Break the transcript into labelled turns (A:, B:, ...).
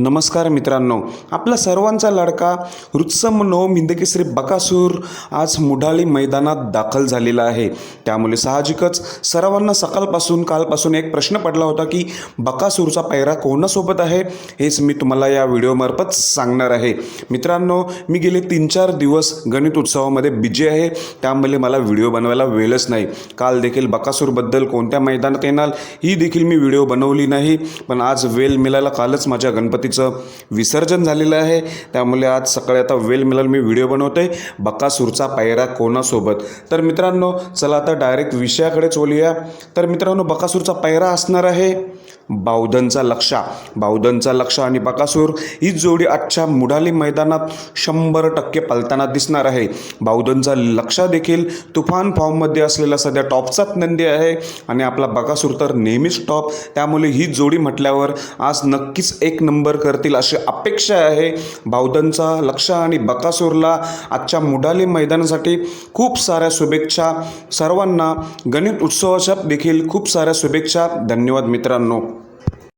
A: नमस्कार मित्रांनो. आपला सर्वांचा लाडका रुत्सम नवम हिंदकेसरी बकासूर आज मुढाळी मैदानात दाखल झालेला आहे. त्यामुळे साहजिकच सर्वांना सकाळपासून कालपासून एक प्रश्न पडला होता की बकासूरचा पैरा कोणासोबत आहे? हेच मी तुम्हाला या व्हिडिओमार्फत सांगणार आहे. मित्रांनो मी गेले तीन चार दिवस गणित उत्सवामध्ये बिजी आहे. त्यामुळे मला व्हिडिओ बनवायला वेळच नाही. काल देखील बकासूरबद्दल कोणत्या मैदानात येणार ही देखील मी व्हिडिओ बनवली नाही. पण आज वेळ मिळायला कालच माझ्या गणपती गणपतीचं विसर्जन झालेलं आहे. त्यामुळे आज सकाळी आता वेल मिळेल मी व्हिडिओ बनवतोय. बकासूरचा पायरा कोणासोबत? तर मित्रांनो चला आता डायरेक्ट विषयाकडेच बोलूया तर मित्रांनो बकासूरचा पायरा असणार आहे बावधनचा लक्षा. बावधनचा लक्षा आणि बकासूर ही जोडी आजच्या मुढाली मैदानात शंभर टक्के पलताना दिसणार आहे. बावधनचा लक्षा देखील तुफान फॉर्ममध्ये असलेला सध्या टॉपचाच नंदी आहे आणि आपला बकासूर तर नेहमीच टॉप त्यामुळे ही जोडी म्हटल्यावर आज नक्कीच एक नंबर करतील अशी अपेक्षा आहे. बावधनचा लक्ष आणि बकासूरला आजच्या मुढाली मैदानासाठी खूप साऱ्या शुभेच्छा. सर्वांना गणित उत्सवाच्या देखील खूप साऱ्या शुभेच्छा. धन्यवाद मित्रांनो.